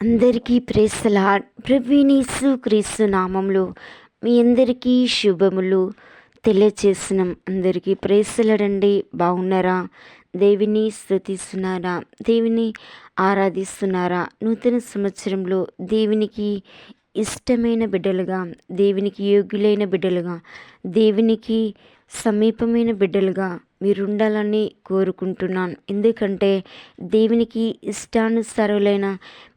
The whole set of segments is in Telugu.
అందరికీ ప్రేసలా ప్రవీణీసు క్రీస్తు నామంలో మీ అందరికీ శుభములు తెలియచేసినాం అందరికీ ప్రేసలడండి బాగున్నారా? దేవిని స్థుతిస్తున్నారా దేవుని ఆరాధిస్తున్నారా? నూతన సంవత్సరంలో దేవునికి ఇష్టమైన బిడ్డలుగా దేవునికి యోగ్యులైన బిడ్డలుగా దేవునికి సమీపమైన బిడ్డలుగా మీరు ఉండాలని కోరుకుంటున్నాను. ఎందుకంటే దేవునికి ఇష్టానుసారులైన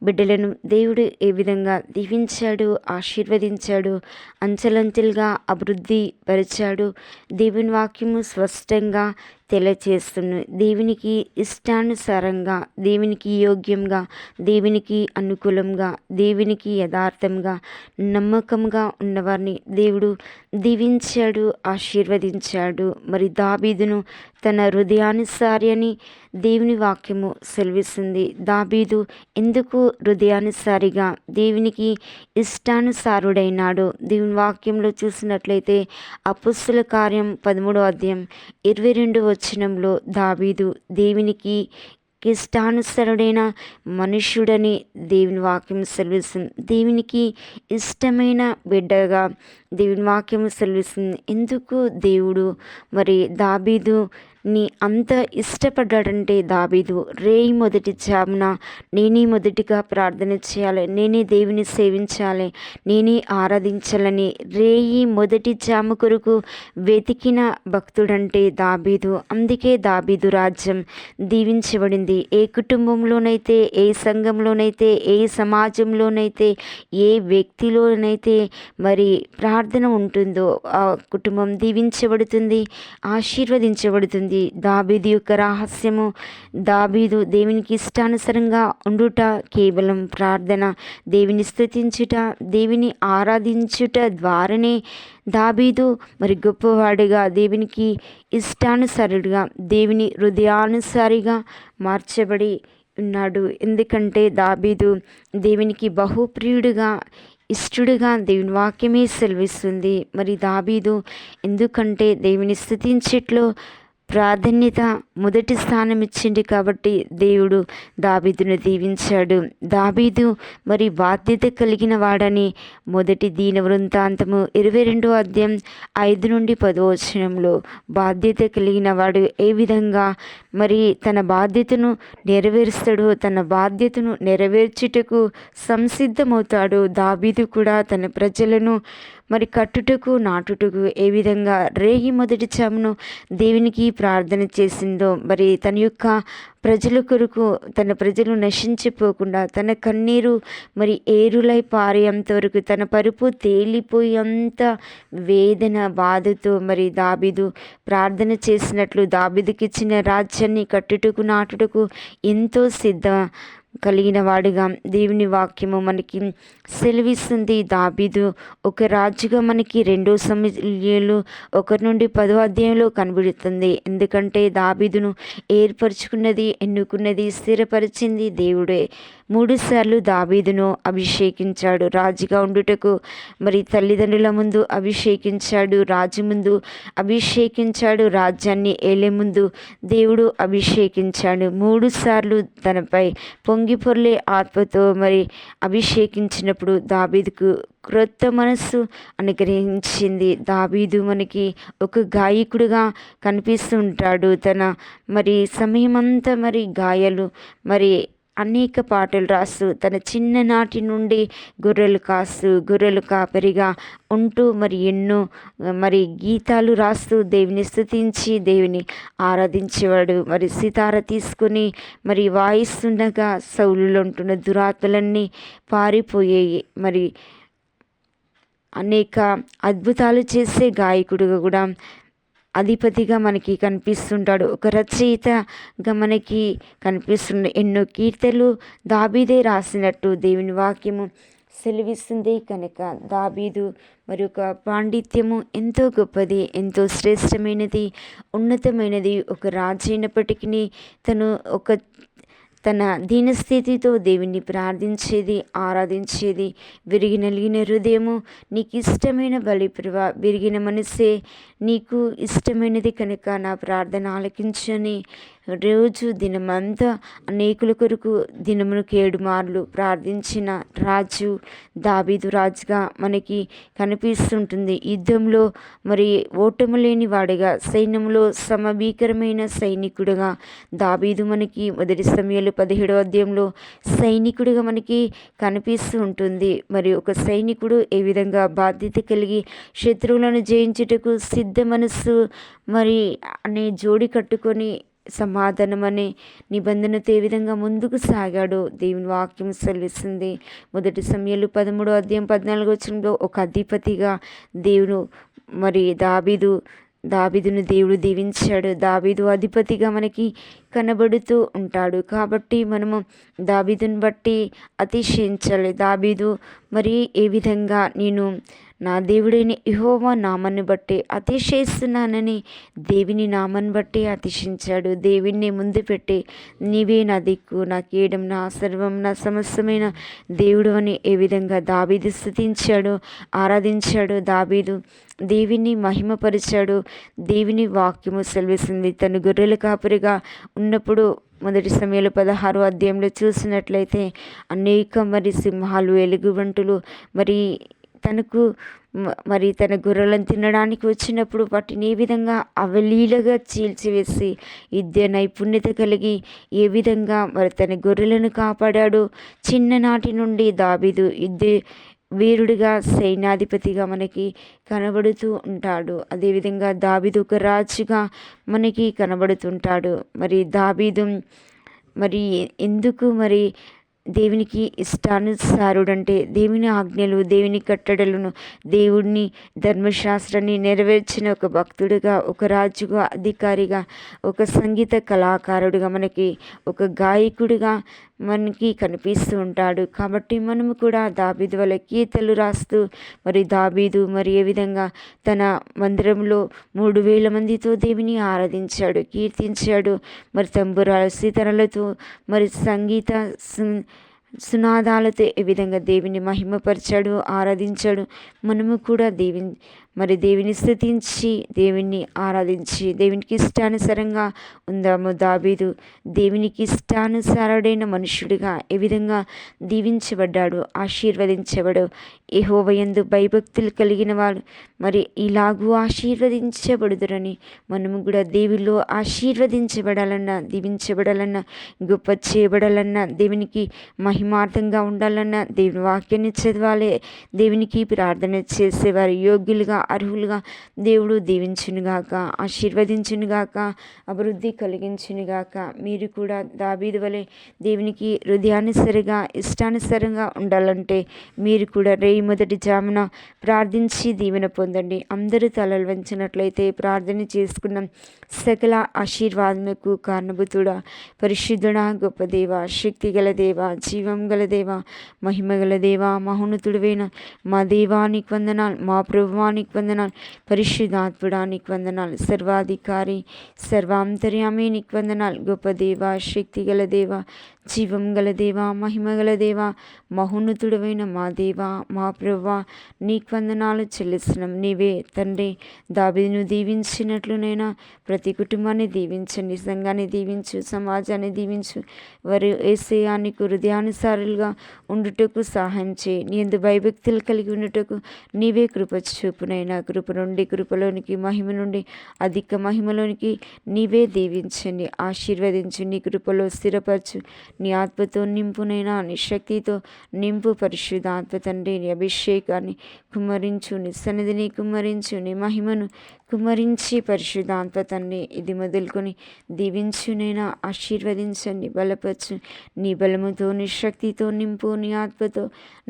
బిడ్డలను దేవుడు ఏ విధంగా దీవించాడు ఆశీర్వదించాడు అంచెలంచెలుగా అభివృద్ధి పరిచాడు దేవుని వాక్యము స్పష్టంగా తెలియచేస్తుంది దేవునికి ఇష్టానుసారంగా దేవునికి యోగ్యంగా దేవునికి అనుకూలంగా దేవునికి యథార్థంగా నమ్మకంగా ఉన్నవారిని దేవుడు దీవించాడు ఆశీర్వదించాడు. మరి దాబీదును తన హృదయానుసారి అని దేవుని వాక్యము సెలవిస్తుంది. దాబీదు ఎందుకు హృదయానుసారిగా దేవునికి ఇష్టానుసారుడైనాడు? దేవుని వాక్యంలో చూసినట్లయితే అపుస్తుల కార్యం పదమూడో అధ్యాయం ఇరవై రెండు వచనంలో దాబీదు దేవునికి ఇష్టానుసరుడైన మనుష్యుడని దేవుని వాక్యం సెలవిస్తుంది. దేవునికి ఇష్టమైన బిడ్డగా దేవుని వాక్యం సెలవిస్తుంది. ఎందుకు దేవుడు? మరి దాబీదు నీ అంత ఇష్టపడ్డాడంటే దాబీదు రేయి మొదటి జామున నేనే మొదటిగా ప్రార్థన చేయాలి. నేనే దేవుని సేవించాలి. నేనే ఆరాధించాలని రేయి మొదటి జాము కొరకు వెతికిన భక్తుడంటే దాబీదు అందుకే దాబీదు రాజ్యం దీవించబడింది. ఏ కుటుంబంలోనైతే ఏ సంఘంలోనైతే ఏ సమాజంలోనైతే ఏ వ్యక్తిలోనైతే మరి ప్రార్థన ఉంటుందో ఆ కుటుంబం దీవించబడుతుంది ఆశీర్వదించబడుతుంది. దాబీదు యొక్క రహస్యము దాబీదు దేవునికి ఇష్టానుసారంగా ఉండుట కేవలం ప్రార్థన. దేవుని స్థుతించుట దేవుని ఆరాధించుట ద్వారానే దాబీదు మరి గొప్పవాడిగా దేవునికి ఇష్టానుసారుడిగా దేవుని హృదయానుసారిగా మార్చబడి ఉన్నాడు. ఎందుకంటే దాబీదు దేవునికి బహుప్రియుడిగా ఇష్టడుగా దేవుని వాక్యమే సెలవిస్తుంది. మరి దాబీదు ఎందుకంటే దేవుని స్థుతించేట్లో ప్రాధాన్యత మొదటి స్థానం ఇచ్చింది కాబట్టి దేవుడు దాబీదును దీవించాడు. దాబీదు మరి బాధ్యత కలిగిన వాడని మొదటి దీన వృంతాంతము ఇరవై రెండో అధ్యాయం ఐదు నుండి పదవచనంలో బాధ్యత కలిగిన వాడు ఏ విధంగా మరి తన బాధ్యతను నెరవేరుస్తాడో తన బాధ్యతను నెరవేర్చుటకు సంసిద్ధమవుతాడు దాబీదు కూడా తన ప్రజలను మరి కట్టుటకు నాటుటకు ఏ విధంగా రేగి మొదటి చామును దేవునికి ప్రార్థన చేసిందో మరి తన యొక్క ప్రజల కొరకు తన ప్రజలు నశించిపోకుండా తన కన్నీరు మరి ఏరులై పారేంత వరకు తన పరుపు తేలిపోయేంత వేదన బాధతో మరి దాబిదు ప్రార్థన చేసినట్లు దాబిదుకి ఇచ్చిన రాజ్యాన్ని కట్టుటకు నాటుటకు ఎంతో సిద్ధ కలిగిన వాడుగా దేవుని వాక్యము మనకి సెలవిస్తుంది. దాబీదు ఒక రాజుగా మనకి రెండో సమయాలు ఒకరి నుండి పదో అధ్యాయంలో కనబడుతుంది. ఎందుకంటే దాబీదును ఏర్పరచుకున్నది ఎన్నుకున్నది స్థిరపరిచింది దేవుడే. మూడుసార్లు దాబీదును అభిషేకించాడు. రాజుగా ఉండుటకు మరి తల్లిదండ్రుల ముందు అభిషేకించాడు. రాజు ముందు అభిషేకించాడు. రాజ్యాన్ని ఏలే ముందు దేవుడు అభిషేకించాడు. మూడు సార్లు తనపై పొంగి పొర్లే ఆత్మతో మరి అభిషేకించినప్పుడు దాబీదుకు క్రొత్త మనస్సు అనుగ్రహించింది. దాబీదు మనకి ఒక గాయకుడిగా కనిపిస్తుంటాడు. తన మరి సమయమంతా మరి గాయాలు మరి అనేక పాటలు రాస్తూ తన చిన్ననాటి నుండి గొర్రెలు కాస్తూ గొర్రెలు కాపరిగా ఉంటూ మరి ఎన్నో మరి గీతాలు రాస్తూ దేవుని స్థుతించి దేవుని ఆరాధించేవాడు. మరి సితార తీసుకుని మరి వాయిస్తుండగా సౌలులో ఉంటున్న దురాత్మలన్నీ పారిపోయాయి మరి అనేక అద్భుతాలు చేసే గాయకుడుగా కూడా అధిపతిగా మనకి కనిపిస్తుంటాడు. ఒక రచయితగా మనకి కనిపిస్తున్న ఎన్నో కీర్తలు దాబీదే రాసినట్టు దేవుని వాక్యము సెలవిస్తుంది. కనుక దాబీదు మరి ఒక పాండిత్యము ఎంతో గొప్పది ఎంతో శ్రేష్టమైనది ఉన్నతమైనది. ఒక రాజు అయినప్పటికీ తను ఒక తన దీనస్థితితో దేవుని ప్రార్థించేది ఆరాధించేది. విరిగి నలిగిన హృదయము నీకు ఇష్టమైన బలి విరిగిన మనసే నీకు ఇష్టమైనది కనుక నా ప్రార్థన ఆలకించని రోజు దినమంతా అనేకుల కొరకు దినమునకు ఏడు మార్లు ప్రార్థించిన రాజు దాబీదు రాజుగా మనకి కనిపిస్తుంటుంది. యుద్ధంలో మరి ఓటము లేని వాడిగా సైన్యంలో సమభీకరమైన సైనికుడుగా దాబీదు మనకి మొదటి సమయాలు పదిహేడవ అధ్యాయంలో సైనికుడిగా మనకి కనిపిస్తూ ఉంటుంది మరి ఒక సైనికుడు ఏ విధంగా బాధ్యత కలిగి శత్రువులను జయించుటకు సిద్ధ మనస్సు మరి అనే జోడి కట్టుకొని సమాధానం అనే నిబంధనతో ఏ విధంగా ముందుకు సాగాడో దేవుని వాక్యం సెలవిస్తుంది. మొదటి సమయంలో పదమూడో అధ్యాయం పద్నాలుగు వచ్చినలో ఒక అధిపతిగా దేవుడు మరి దాబీదు దాబీదును దేవుడు దీవించాడు. దాబీదు అధిపతిగా మనకి కనబడుతూ ఉంటాడు. కాబట్టి మనము దాబీదుని బట్టి అతిశయించాలి. దాబీదు మరి ఏ విధంగా నేను నా దేవుడైన ఇహోవా నామాన్ని బట్టి అతిశయిస్తున్నానని దేవిని నామాన్ని బట్టి అతిశించాడు దేవిని ముందు పెట్టి నీవే నా దిక్కు నా కీడం నా సర్వం నా సమస్తమైన దేవుడు అని ఏ విధంగా దాబీదు స్థుతించాడు ఆరాధించాడు. దాబీదు దేవిని మహిమపరిచాడు. దేవిని వాక్యము సెలవిస్తుంది. తను గొర్రెల కాపరిగా ఉన్నప్పుడు మొదటి సమయంలో పదహారు అధ్యాయంలో చూసినట్లయితే అనేక మరి సింహాలు ఎలుగుబంటులు మరి తనకు మరి తన గొర్రెలను తినడానికి వచ్చినప్పుడు వాటిని ఏ విధంగా అవలీలగా చీల్చివేసి విద్య నైపుణ్యత కలిగి ఏ విధంగా మరి తన గొర్రెలను కాపాడాడు చిన్ననాటి నుండి దాబీదు యుద్ధ వీరుడిగా సైన్యాధిపతిగా మనకి కనబడుతూ ఉంటాడు. అదేవిధంగా దాబీదు ఒక రాజుగా మనకి కనబడుతుంటాడు. మరి దాబీదు మరి ఎందుకు మరి దేవునికి ఇష్టానుసారుడంటే దేవుని ఆజ్ఞలు దేవుని కట్టడలను దేవుడిని ధర్మశాస్త్రాన్ని నెరవేర్చిన ఒక భక్తుడిగా ఒక రాజుగా అధికారిగా ఒక సంగీత కళాకారుడిగా మనకి ఒక గాయకుడిగా మనకి కనిపిస్తూ ఉంటాడు. కాబట్టి మనము కూడా దాబీదు వల్ల గీతలు రాస్తూ మరి దాబీదు మరి ఏ విధంగా తన మందిరంలో మూడు వేల మందితో దేవిని ఆరాధించాడు కీర్తించాడు. మరి తంబురాల సీతనలతో మరి సంగీత సునాదాలతో ఏ విధంగా దేవిని మహిమపరిచాడు ఆరాధించాడు. మనము కూడా దేవి మరి దేవిని స్థుతించి దేవుణ్ణి ఆరాధించి దేవునికి ఇష్టానుసారంగా ఉందాము దాబీదు దేవునికి ఇష్టానుసారుడైన మనుషుడిగా ఏ విధంగా దీవించబడ్డాడు ఆశీర్వదించబడు యహోవయందు భయభక్తులు కలిగిన వాడు మరి ఇలాగూ ఆశీర్వదించబడుదురని మనము కూడా దేవుల్లో ఆశీర్వదించబడాలన్నా దీవించబడాలన్నా గొప్ప చేయబడాలన్నా దేవునికి మహిమార్థంగా ఉండాలన్నా దేవుని వాక్యాన్ని చదవాలి. దేవునికి ప్రార్థన చేసేవారు యోగ్యులుగా అర్హులుగా దేవుడు దీవించునుగాక ఆశీర్వదించునుగాక అభివృద్ధి కలిగించునుగాక మీరు కూడా దాబీదు వలె దేవునికి హృదయానుసరిగా ఇష్టానుసరంగా ఉండాలంటే మీరు కూడా రే మొదటి జామున ప్రార్థించి దీవెన పొందండి. అందరూ తలలు వంచినట్లయితే ప్రార్థన చేసుకున్నాం. సకల ఆశీర్వాదముకు కారణభూతుడా పరిశుద్ధుడా గొప్ప దేవ శక్తి గల దేవ జీవం గల దేవ మహిమ గల దేవ మహోన్నతుడువైన మా దేవానికి వందనాలు మా ప్రభువానికి వందనాలు పరిశుద్ధాత్ముడానికి వందనాలు సర్వాధికారి సర్వాంతర్యామి నీకు వందనాలు గొప్ప దేవ శక్తి గల దేవ జీవం గల దేవ మహిమ గల దేవ మహోన్నతుడమైన మా దేవా మా ప్రభా నీకు వందనాలు చెల్లిస్తున్నాం. నీవే తండ్రి దాబిను దీవించినట్లునైనా ప్రతి కుటుంబాన్ని దీవించండి సంఘాన్ని దీవించు సమాజాన్ని దీవించు. వారు ఏసేయానికి హృదయానుసారులుగా ఉండుటకు సహాయం చేయి. నీ ఎందు భయభక్తులు కలిగి ఉండుటకు నీవే కృప చూపునైనా. కృప నుండి కృపలోనికి మహిమ నుండి అధిక మహిమలోనికి నీవే దీవించండి. ఆశీర్వదించు నీ కృపలో స్థిరపరచు. నీ ఆత్మతో నింపునైనా నీ శక్తితో నింపు పరిశుద్ధ ఆత్మ తండ్రి నీ అభిషేకాన్ని కుమ్మరించు నీ సన్నిధిని కుమ్మరించు నీ మహిమను కుమరించి పరిశుద్ధాంత తండ్రి ఇది మొదలుకొని దీవించునైనా ఆశీర్వదించండి బలపరచు. నీ బలముతో నీ శక్తితో నింపు నీ ఆత్మతో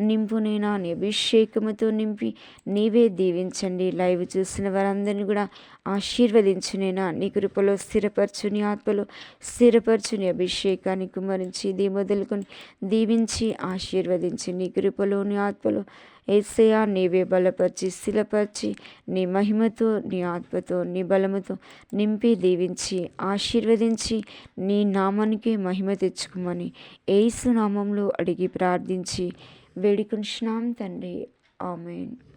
నింపునైనా నీ అభిషేకముతో నింపి నీవే దీవించండి. లైవ్ చూసిన వారందరినీ కూడా ఆశీర్వదించునైనా నీ కృపలో స్థిరపరచు నీ ఆత్మలో స్థిరపరచు నీ అభిషేకాన్ని కుమరించి ఇది మొదలుకొని దీవించి ఆశీర్వదించి నీ కృపలో నీ ఆత్మలో ఏసయా నీవే బలపరిచి స్థిరపరిచి నీ మహిమతో నీ ఆత్మతో నీ బలముతో నింపి దీవించి ఆశీర్వదించి నీ నామానికి మహిమ తెచ్చుకోమని ఏసు నామంలో అడిగి ప్రార్థించి వేడుకుంటున్నాం తండ్రి. ఆమెన్.